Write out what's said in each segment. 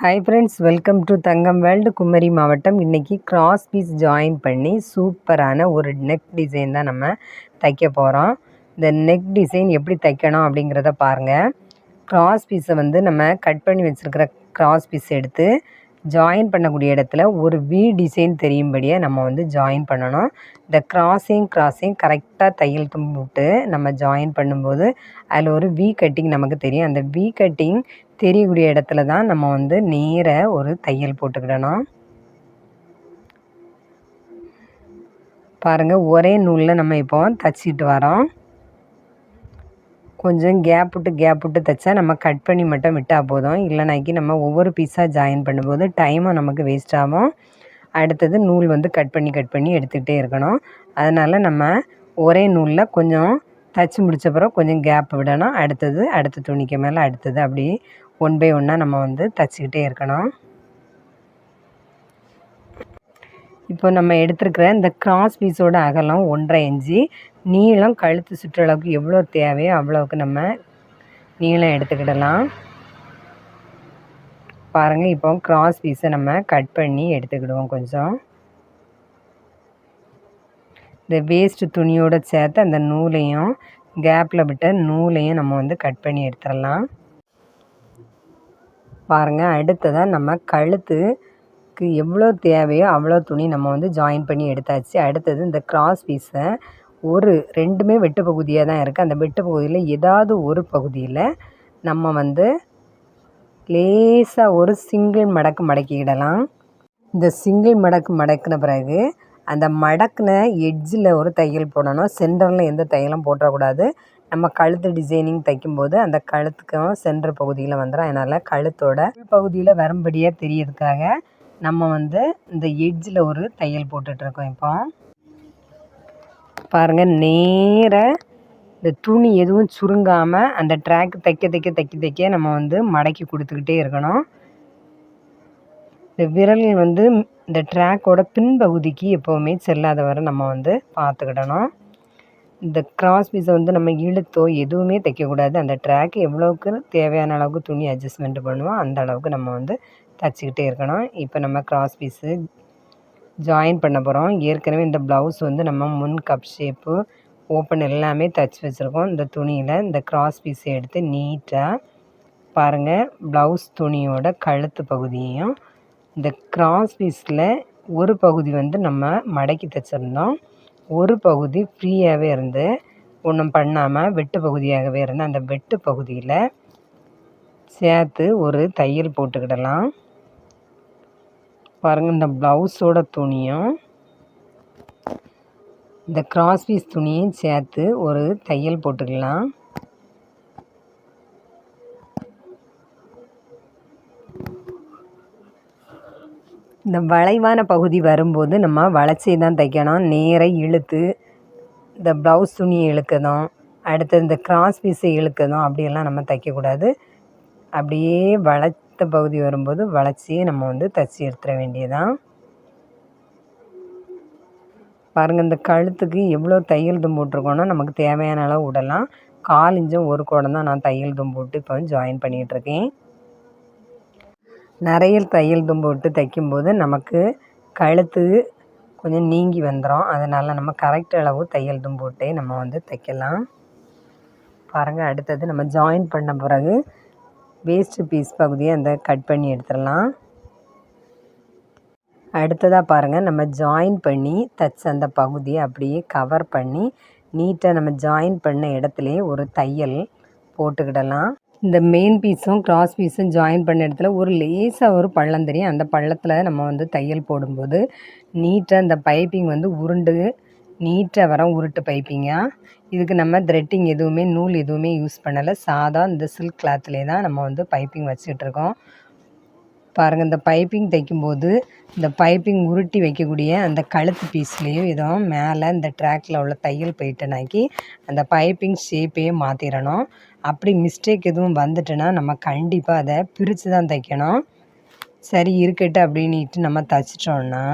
Hi friends welcome to Thangam world Kumari மாவட்டம் இன்றைக்கி cross piece join பண்ணி சூப்பரான ஒரு நெக் டிசைன் தான் நம்ம தைக்க போகிறோம் இந்த நெக் டிசைன் எப்படி தைக்கணும் அப்படிங்கிறத பாருங்கள் கிராஸ் பீஸை வந்து நம்ம கட் பண்ணி வச்சுருக்கிற கிராஸ் பீஸ் எடுத்து ஜாயின் பண்ணக்கூடிய இடத்துல ஒரு வி டிசைன் தெரியும்படியே நம்ம வந்து ஜாயின் பண்ணணும். இந்த கிராஸிங் கிராஸிங் கரெக்டாக தையல் தும்பு விட்டு நம்ம ஜாயின் பண்ணும்போது அதில் ஒரு வி கட்டிங் நமக்கு தெரியும். அந்த வி கட்டிங் தெரியக்கூடிய இடத்துல தான் நம்ம வந்து நேர ஒரு தையல் போட்டுக்கிடணும். பாருங்கள் ஒரே நூலில் நம்ம இப்போ தச்சிட்டு வரோம். கொஞ்சம் கேப் விட்டு கேப் விட்டு தைச்சா நம்ம கட் பண்ணி மட்டும் விட்டால் போதும். இல்லைனாக்கி நம்ம ஒவ்வொரு பீஸாக ஜாயின் பண்ணும்போது டைமும் நமக்கு வேஸ்ட் ஆகும். அடுத்தது நூல் வந்து கட் பண்ணி கட் பண்ணி எடுத்துக்கிட்டே இருக்கணும். அதனால் நம்ம ஒரே நூலில் கொஞ்சம் தைச்சி முடித்த பிறகு கொஞ்சம் கேப் விடணும். அடுத்தது அடுத்த துணிக்கு மேலே அடுத்தது அப்படி ஒன் பை ஒன்னாக நம்ம வந்து தைச்சிக்கிட்டே இருக்கணும். இப்போ நம்ம எடுத்துருக்கிற இந்த கிராஸ் பீஸோட அகலம் ஒன்றரை இன்ச்சு. நீளம் கழுத்து சுற்றளவுக்கு எவ்வளோ தேவையோ அவ்வளோவுக்கு நம்ம நீளம் எடுத்துக்கிடலாம். பாருங்கள் இப்போ கிராஸ் பீஸை நம்ம கட் பண்ணி எடுத்துக்கிடுவோம் கொஞ்சம். இந்த வேஸ்ட்டு துணியோடு சேர்த்து அந்த நூலையும் கேப்பில் விட்ட நூலையும் நம்ம வந்து கட் பண்ணி எடுத்துடலாம். பாருங்கள் அடுத்ததாக நம்ம கழுத்துக்கு எவ்வளோ தேவையோ அவ்வளோ துணி நம்ம வந்து ஜாயின் பண்ணி எடுத்தாச்சு. அடுத்தது இந்த கிராஸ் பீஸை ஒரு ரெண்டுமே வெட்டு பகுதியாக தான் இருக்குது அந்த வெட்டு பகுதியில் ஏதாவது ஒரு பகுதியில் நம்ம வந்து லேசாக ஒரு சிங்கிள் மடக்கு மடக்கிக்கிடலாம். இந்த சிங்கிள் மடக்கு மடக்கின பிறகு அந்த மடக்கின எட்ஜில் ஒரு தையல் போடணும். சென்டரில் எந்த தையலும் போட்டக்கூடாது நம்ம கழுத்து டிசைனிங் தைக்கும்போது அந்த கழுத்துக்கும் சென்டர் பகுதியில் வந்துடும் அதனால் கழுத்தோட பகுதியில் வரும்படியாக தெரியறதுக்காக நம்ம வந்து இந்த எட்ஜில் ஒரு தையல் போட்டுட்ருக்கோம் இப்போ. பாருங்கள் நேராக இந்த துணி எதுவும் சுருங்காமல் அந்த ட்ராக் தைக்க தைக்க தைக்க தைக்க நம்ம வந்து மடக்கி கொடுத்துக்கிட்டே இருக்கணும். இந்த விரல் வந்து இந்த ட்ராக்கோட பின்பகுதிக்கு எப்போவுமே செல்லாத வரை நம்ம வந்து பார்த்துக்கிடணும். இந்த கிராஸ் பீஸை வந்து நம்ம இழுத்தோ எதுவுமே தைக்கக்கூடாது அந்த ட்ராக் எவ்வளோக்கு தேவையான அளவுக்கு துணி அட்ஜஸ்ட்மெண்ட் பண்ணுவோம் அந்த அளவுக்கு நம்ம வந்து தைச்சிக்கிட்டே இருக்கணும். இப்போ நம்ம கிராஸ் பீஸு ஜாயின் பண்ண போகிறோம் ஏற்கனவே இந்த ப்ளவுஸ் வந்து நம்ம முன் கப் ஷேப்பு ஓப்பன் எல்லாமே தைச்சி வச்சுருக்கோம். இந்த துணியில் இந்த கிராஸ் பீஸை எடுத்து நீட்டாக பாருங்கள் ப்ளவுஸ் துணியோட கழுத்து பகுதியையும் இந்த கிராஸ் பீஸில் ஒரு பகுதி வந்து நம்ம மடக்கி தைச்சிருந்தோம். ஒரு பகுதி ஃப்ரீயாகவே இருந்து ஒன்றும் பண்ணாமல் வெட்டு பகுதியாகவே இருந்து அந்த வெட்டு பகுதியில் சேர்த்து ஒரு தையல் போட்டுக்கிடலாம். பாருங்கள் இந்த ப்ளவுஸோட துணியும் இந்த கிராஸ் பீஸ் துணியும் சேர்த்து ஒரு தையல் போட்டுக்கலாம். இந்த வளைவான பகுதி வரும்போது நம்ம வளைச்சி தான் தைக்கணும். நேராக இழுத்து இந்த ப்ளவுஸ் துணியை இழுக்கணும். அடுத்து இந்த கிராஸ் பீஸை இழுக்கணும். அப்படியெல்லாம் நம்ம தைக்கக்கூடாது. அப்படியே வளைத்த பகுதி வரும்போது வளைச்சியே நம்ம வந்து தைச்சி எடுத்துட வேண்டியதான் பாருங்கள் இந்த கழுத்துக்கு எவ்வளோ தையல் தும் போட்டிருக்கோன்னா நமக்கு தேவையான அளவு விடலாம் கால் இன்ச்சும் ஒரு குடம் தான் நான் தையல் தும் போட்டு இப்போ ஜாயின் பண்ணிகிட்ருக்கேன் நிறைய தையல் தும்பு விட்டு தைக்கும்போது நமக்கு கழுத்து கொஞ்சம் நீங்கி வந்துடும் அதனால் நம்ம கரெக்ட் அளவு தையல் தும்பு விட்டே நம்ம வந்து தைக்கலாம். பாருங்கள் அடுத்தது நம்ம ஜாயின் பண்ண பிறகு வேஸ்ட்டு பீஸ் பகுதியை அந்த கட் பண்ணி எடுத்துடலாம். அடுத்ததாக பாருங்கள் நம்ம ஜாயின் பண்ணி தைச்ச அந்த பகுதியை அப்படியே கவர் பண்ணி நீட்டாக நம்ம ஜாயின் பண்ண இடத்துலையே ஒரு தையல் போட்டுக்கிடலாம். இந்த மெயின் பீஸும் கிராஸ் பீஸும் ஜாயின் பண்ண இடத்துல ஒரு லேசாக ஒரு பள்ளம் தெரியும் அந்த பள்ளத்தில் நம்ம வந்து தையல் போடும்போது நீட்டாக இந்த பைப்பிங் வந்து உருண்டு நீட்டாக வர உருட்டு பைப்பிங்காக இதுக்கு நம்ம த்ரெட்டிங் எதுவுமே நூல் எதுவுமே யூஸ் பண்ணலை. சாதா இந்த சில்க் கிளாத்லேயே தான் நம்ம வந்து பைப்பிங் வச்சுட்ருக்கோம் பாருங்கள் இந்த பைப்பிங் தைக்கும்போது இந்த பைப்பிங் உருட்டி வைக்கக்கூடிய அந்த கழுத்து பீஸ்லேயும் இதுவும் மேலே இந்த ட்ராக்கில் உள்ள தையல் போயிட்டனாக்கி அந்த பைப்பிங் ஷேப்பையே மாற்றிடணும் அப்படி மிஸ்டேக் எதுவும் வந்துட்டுன்னா நம்ம கண்டிப்பாக அதை பிரித்து தான் தைக்கணும். சரி இருக்கட்டு அப்படின்ட்டு நம்ம தைச்சிட்டோன்னா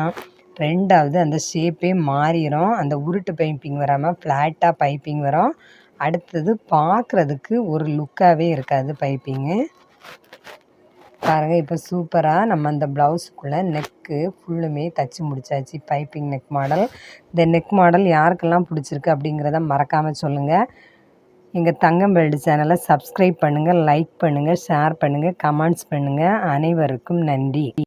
ரெண்டாவது அந்த ஷேப்பே மாறிடும் அந்த உருட்டு பைப்பிங் வராமல் ஃப்ளாட்டாக பைப்பிங் வரும். அடுத்தது பார்க்குறதுக்கு ஒரு லுக்காகவே இருக்காது பைப்பிங்கு பாருங்கள் இப்போ சூப்பராக நம்ம அந்த ப்ளவுஸுக்குள்ளே நெக்கு ஃபுல்லுமே தச்சு முடிச்சாச்சு. பைப்பிங் நெக் மாடல் இந்த நெக் மாடல் யாருக்கெல்லாம் பிடிச்சிருக்கு அப்படிங்கிறத மறக்காமல் சொல்லுங்கள் எங்கள் தங்கம் வேல்டு சேனலை சப்ஸ்கிரைப் பண்ணுங்கள் லைக் பண்ணுங்கள் ஷேர் பண்ணுங்கள் கமெண்ட்ஸ் பண்ணுங்கள் அனைவருக்கும் நன்றி.